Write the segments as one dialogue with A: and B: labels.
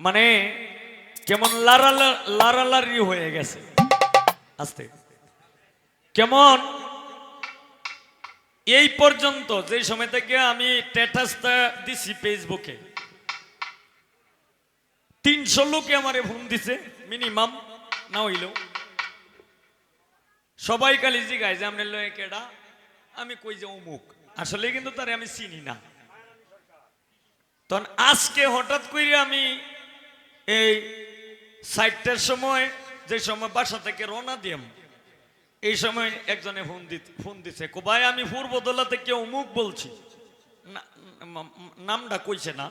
A: মানে কেমন লারালা লারালারি হয়ে গেছে। আস্তে। কেমন? এই পর্যন্ত, যে সময় থেকে আমি স্ট্যাটাসটা দিছি ফেসবুকে তিনশো লোকে আমারে ফোন দিছে, মিনিমাম, না হইলেও। সবাই কালি জিগায় যে আপনার লয়ে কেডা, আমি কই যে অমুক। আসলে কিন্তু তারে আমি চিনি না। তখন আজকে হঠাৎ করে আমি এই সাইটটার সময়, যে সময় বাসা থেকে রওনা দিয়াম, এই সময় একজনে ফোন দি, ফোন দিছে, কো, ভাই, আমি পূর্বদলা থেকে অমুক বলছি। নামটা কইছে না।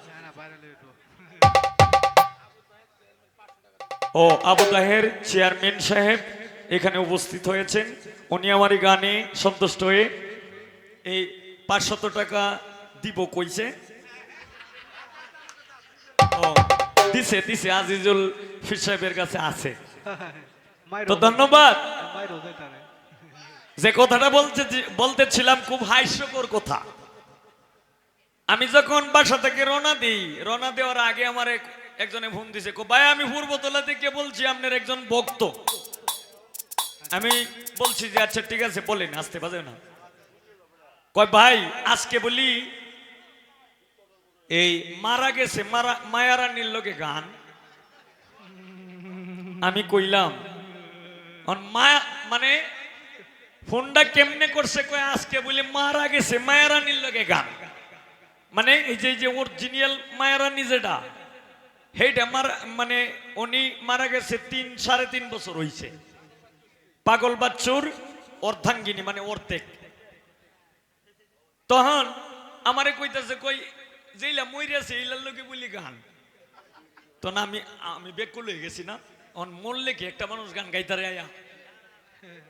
A: ও, আবু তাহের, চেয়ারম্যান সাহেব, এখানে উপস্থিত হয়েছেন। উনি আমার গানে সন্তুষ্ট হয়ে এই পাঁচশত টাকা দিব কইছে। দিছে দিছে আজিজুল ফির সাহেবের কাছে আছে। তো ধন্যবাদ। যে কথাটা বলতে বলতেছিলাম খুব হাস্যকর কথা। আমি যখন বাসা থেকে রওনা দিই রওনা দেওয়ার আগে আমার এক- একজনে ফোন দিছে ভাই আমি পূর্বতলা থেকে বলছি আপনার একজন ভক্ত। আমি বলছি যে আচ্ছা ঠিক আছে বলেন আসতে বাজে না। কয় ভাই আজকে বলি এই মারা গেছে, মারা, মায়ারানির লোকে গান। আমি কইলাম মায়া মানে ফোনটা কেমনে করছে কয়, আজকে বলি মারা গেছে, মায়ারানির লোকে গান। মানে এই যে যে অরিজিনাল মায়ারানি যেটা, সেইটা মারা মানে উনি মারা গেছে তিন, সাড়ে তিন বছর হইছে। পাগল বাচ্চুর অর্ধাঙ্গিনী মানে অর্ধেক। তখন আমারে কইতাছে কই যেইলা মইরাছে এইলার লোকে বলি গান। তখন আমি আমি বেকুল হয়ে গেছি না? অন মরলে কি একটা মানুষ গান গাইতারে আয়া।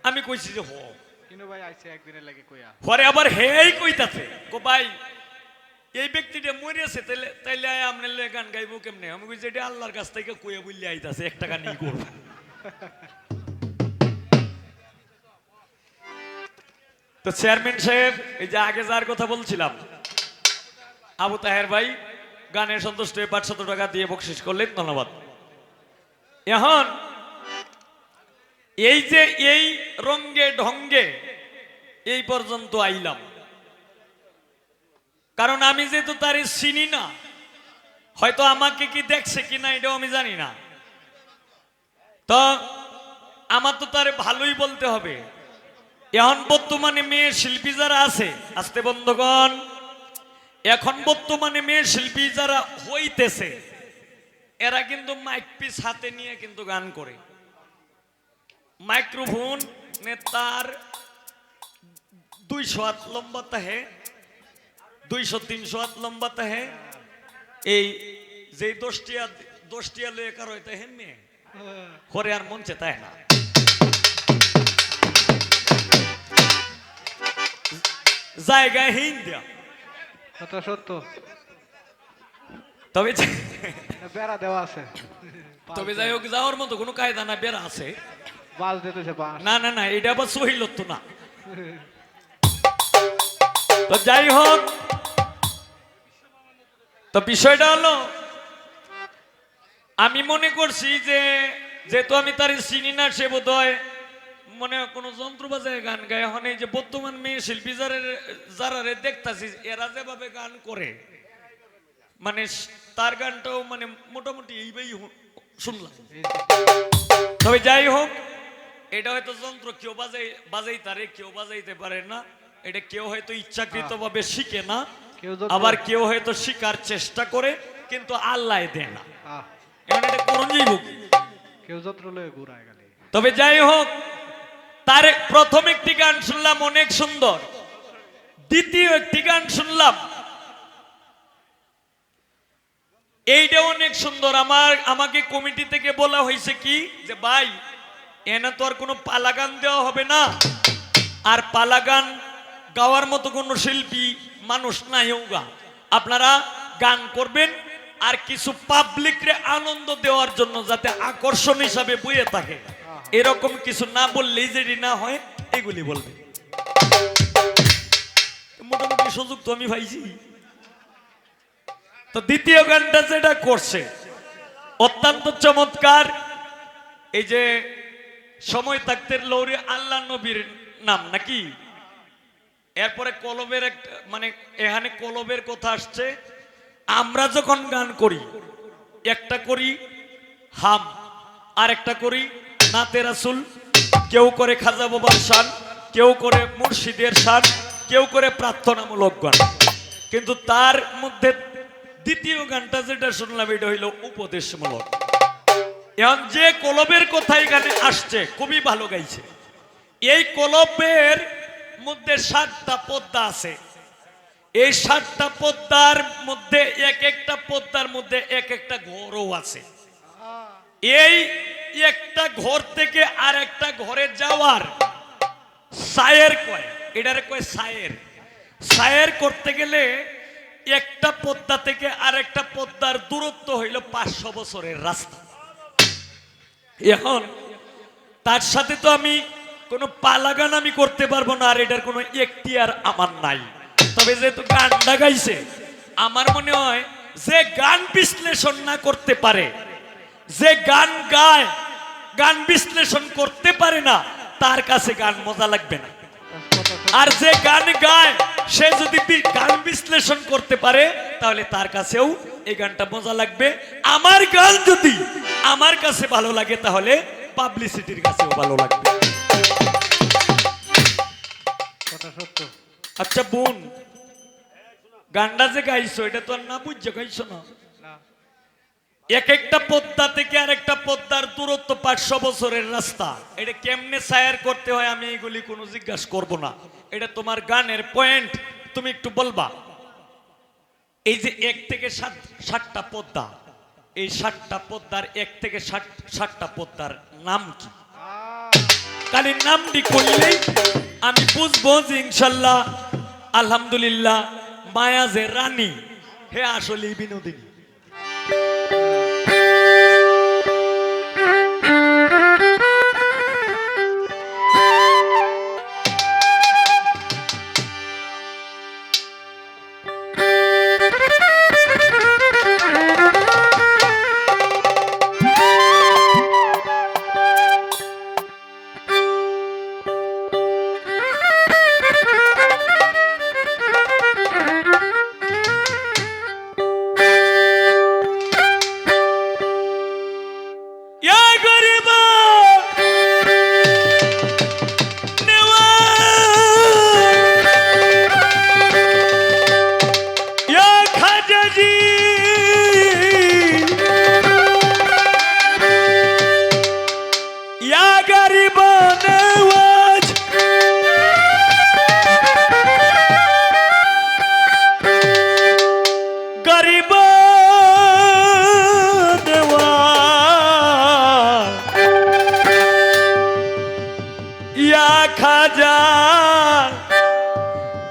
A: আমি কইছি যে হ।
B: কিন্তু ভাই আইছে একদিনের লাগে কইয়া।
A: পরে আবার হেই কইতাছে কো ভাই এই ব্যক্তিটা মরিয়াছে তাইলে তাইলে আয় আপনার লগে গান গাইবো কেমনে? আমি কইছি এটা আল্লাহর কাছ থেকে কইয়া বললে আইতাছে এক টাকা নিয়ে করব। তো চেয়ারম্যান সাহেব এই যে আগে যার কথা বলছিলাম আবু তাহের ভাই গানের সন্তুষ্ট হয়ে পাঁচশত টাকা দিয়ে বকশিস করলেন, ধন্যবাদ। এখন এই যে এই রঙ্গে ঢঙ্গে এই পর্যন্ত আইলাম। কারণ আমি যেহেতু তার চিনি না, হয়তো আমাকে কি দেখছে কিনা এটাও আমি জানি না। তো আমার তো তারে ভালোই বলতে হবে। এখন বর্তমানে মেয়ে শিল্পী যারা আছে, আসতে বন্ধগণ এখন বর্তমানে মেয়ে শিল্পী যারা হইতেছে, এরা কিন্তু মাইক পিস হাতে নিয়ে কিন্তু গান করে। মাইক্রোফোন, নেতার দুইশো হাত লম্বা তাহে, দুইশো তিনশো হাত লম্বা তাহে, এই যে দশটিয়া দশটিয়া লয়ে কার হইতে হেমনে হরে আর মঞ্চে তাই না। জায়গায় হিন দেয়া
B: সত্য।
A: তবে
B: বেড়া দেওয়া আছে।
A: তবে যাই হোক যাওয়ার মতো কোনো কায়দা না বেড়া আছে।
B: বাস দিতেছে বাস
A: না না না এটা আবার সহিলত না। তো যাই হোক তো বিষয়টা হলো আমি মনে করছি যে যেহেতু আমি তার চিনি না সে বোধ হয় মনে হয় কোনো যন্ত্র বাজায় গান গায়। এখন এই যে বর্তমান মেয়ে শিল্পী যারা যারা রে দেখতাছি এরা যেভাবে গান করে মানে তার গানটাও মানে মোটামুটি এইভাবেই শুনলাম। তবে যাই হোক এটা হয়তো যন্ত্র কেউ বাজাই বাজাই তারে কেউ বাজাইতে পারে না। এটা কেউ হয়তো ইচ্ছাকৃত ভাবে শিখে না
B: কেউ
A: আবার কেউ হয়তো শিকার চেষ্টা করে কিন্তু আল্লাহ দেয় না। এখন এটা যাইব
B: কেউ যত্র লয়ে ঘুরায় গেলে
A: তবে যাই হোক তার প্রথম একটি গান শুনলাম, অনেক সুন্দর। দ্বিতীয় একটি গান শুনলাম। এইটা অনেক সুন্দর। আমার, আমাকে কমিটি থেকে বলা হয়েছে কি, যে ভাই, এনে তো আর কোনো পালা গান দেওয়া হবে না। আর পালা গান গাওয়ার মতো কোনো শিল্পী মানুষ নাই গা আপনারা গান করবেন আর কিছু পাবলিকরে আনন্দ দেওয়ার জন্য যাতে আকর্ষণ হিসাবে বইয়ে থাকে। এরকম কিছু না বললেই যদি না হয়, এগুলি বলবে। মোটামুটি সুযোগ তো আমি পাইছি। তো দ্বিতীয় গানটা যেটা করছে, অত্যন্ত চমৎকার। এই যে সময় থাকতে লৌরি আল্লাহ নবীর নাম, নাকি? এরপরে কলবের একটা মানে এখানে কলবের কথা আসছে, আমরা যখন গান করি, একটা করি হাম আর একটা করি নাতে রাসুল, কেউ করে খাজা বাবার শান, কেউ করে মুর্শিদের শান, কেউ করে প্রার্থনামূলক গান। কিন্তু তার মধ্যে দ্বিতীয় গানটা যেটা শুনলাম, এটা হইল উপদেশমূলক। এখন যে কলবের কথা এখানে আসছে, খুবই ভালো গাইছে। এই কলবের মধ্যে সাতটা পদ্মা আছে। এই সাতটা পদ্মার মধ্যে এক একটা পদ্মার মধ্যে এক একটা ঘরও আছে। এই একটা ঘর থেকে আর একটা ঘরে যাওয়ার। সায়ের কয়, এটারে কয় সায়ের। সায়ের করতে গেলে একটা পদ্মা থেকে আর একটা পদ্মার দূরত্ব হইল পাঁচশো বছরের রাস্তা। এখন তার সাথে তো আমি কোনো পালাগান আমি করতে পারব না, আর এটার কোনো এখতিয়ার আমার নাই। তবে যেহেতু গানটা গাইছে আমার মনে হয় যে গান বিশ্লেষণ না করতে পারে, যে গান গায় গান বিশ্লেষণ করতে পারে না তার কাছে গান মজা লাগবে না। আর যে গান গায় সে যদি গান বিশ্লেষণ করতে পারে তাহলে তার কাছেও এই গানটা মজা লাগবে। আমার গান যদি আমার কাছে ভালো লাগে তাহলে পাবলিসিটির কাছেও ভালো লাগবে। আচ্ছা বোন গানটা যে গাইছো এটা তো আর না বুঝছ গাইছো না। এক একটা পদ্মা থেকে আর একটা পদ্মার দূরত্ব পাঁচশো বছরের রাস্তা। এটা কেমনে সায়ার করতে হয় আমি এগুলি কোনো জিজ্ঞাসা করব না। এটা তোমার গানের পয়েন্ট তুমি একটু বলবা। এই যে এক থেকে সাত ষাটটা পদ্মা এই ষাটটা পদ্মার এক থেকে ষাট ষাটটা পদ্মার নাম কি?
B: আহ,
A: খালি নামটি করলেই আমি বুঝব যে ইনশাল্লাহ আলহামদুলিল্লাহ মায়া যে রানী হে আসলে বিনোদিনী।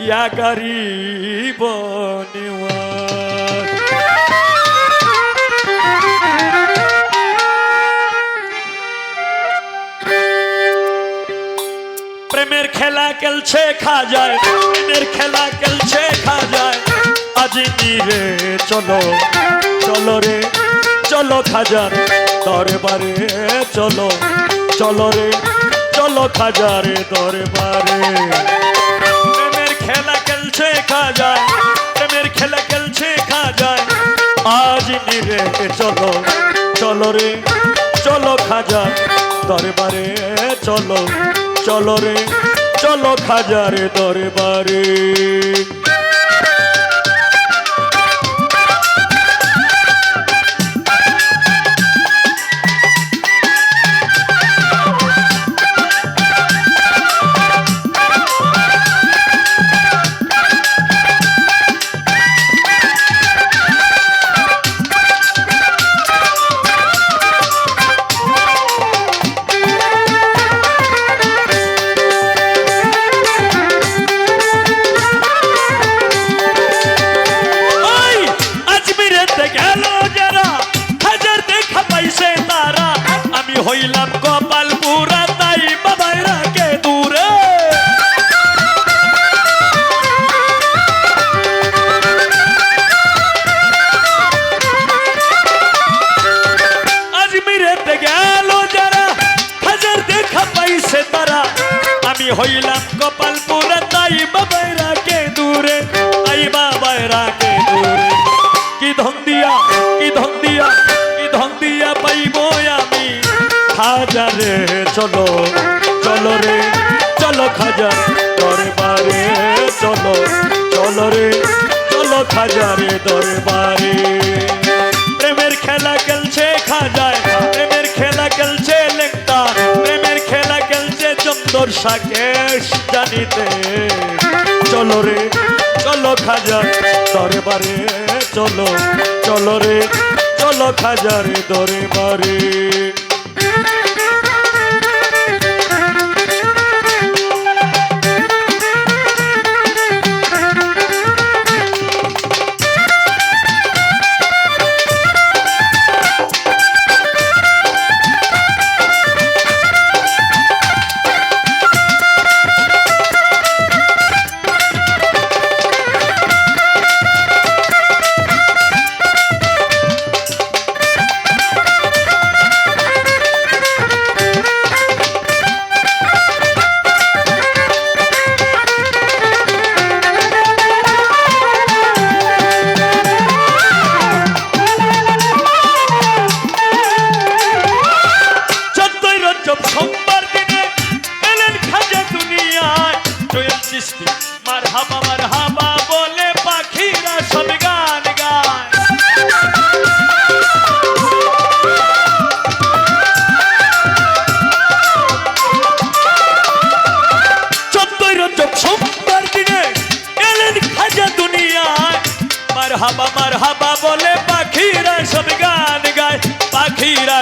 A: या गरीब निवास প্রেমের খেলা খেলছে খা যায় প্রেমের খেলা খেলছে খা যায় আজ রে চলো চলো রে চলো খাজার দরবারে চলো চলো রে চলো খাজারে দরবারে প্রেমের খেলা খেলছে খা যায়। প্রেমের খেলা খেলছে খা যায়। আজ নিরে চলো চলো রে, চলো খাজা দরবারে চলো চলো রে, চলো খাজারে দরবারে। কপাল পুরা তাই বাবাই রাখে দূরে। আজমিরেতে গেল যারা, হাজার দেখা পাইছে তারা। আমি হইলাম কপাল পুরা তাই বাবাই রাখে দূরে। তাই বাবাই রাখে দূরে। কি ধন দিয়া, কি ধন দিয়া, কি ধন দিয়া পাইব আমি হাজারে চলো চলো রে, চলো খাজার দরবারে, চলো চলো রে, চলো খাজারে দরবারে। প্রেমের খেলা খেলছে খাজায়, প্রেমের খেলা খেলছে লেখতা প্রেমের খেলা খেলছে চন্দর সাকেশ জানিতে। চলো রে, চলো খাজার দরবারে, চলো চলো রে, চলো খাজারে দরবারে।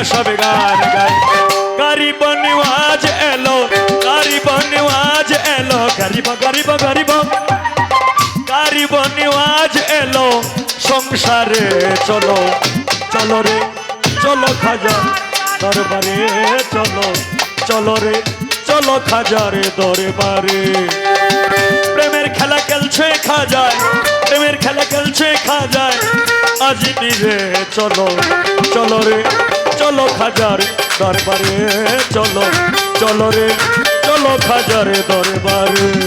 A: সব গান গায় গরিব নিওয়াজ এলো গরিব নিওয়াজ এলো। গরিব গরিব গরিব গরিব নিওয়াজ এলো, সংসারে চলো চলো রে, চলো খাজা দরবারে চলো চলো রে, চলো খাজারে দরবারে। প্রেমের খেলা খেলছে খাজায় প্রেমের খেলা খেলছে খাজায় আজ নিরে চলো চলো রে চলো খাজার দরবারে চলো চলো রে চলো খাজারে দরবারে।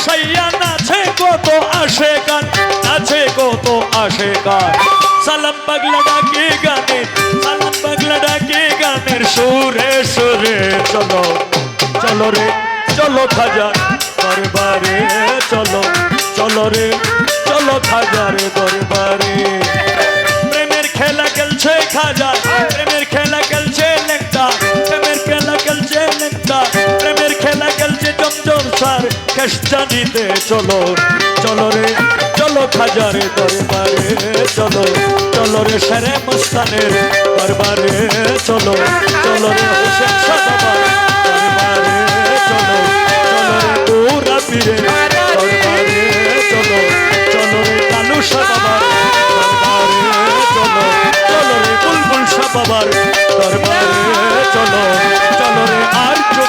A: দেখব সাইয়া নাছে কত আসে গান নাছে কত আসে গান। সালাম পাগলা ডাকে গানে, সালাম পাগলা ডাকে গানের সুরে সুরে, চলো চলো রে, চলো খাজা দরবারে, চলো চলো রে, চলো খাজারে দরবারে। প্রেমের খেলা খেলছে খাজা, প্রেমের খেলা সার কেষ্টা নিতে চলো। চলো রে, চলো খাজারে দরবারে, চলো। চলো রে সেরে মস্তানের দরবারে, চলো। চলো রে হোসেন সাদাবার দরবারে, চলো। চলো রে পুরা পীরে দরবারে, চলো। চলো রে কালু সাদাবার দরবারে, চলো। চলো রে বুলবুল দরবারে, চলো। চলো রে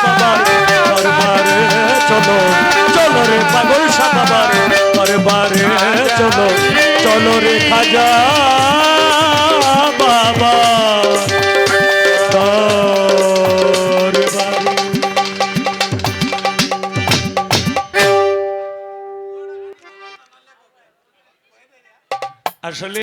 A: বাবার চলো চলো রে পাগল বাবার দরবারে চলো চলো রে খাজা বাবা। আসলে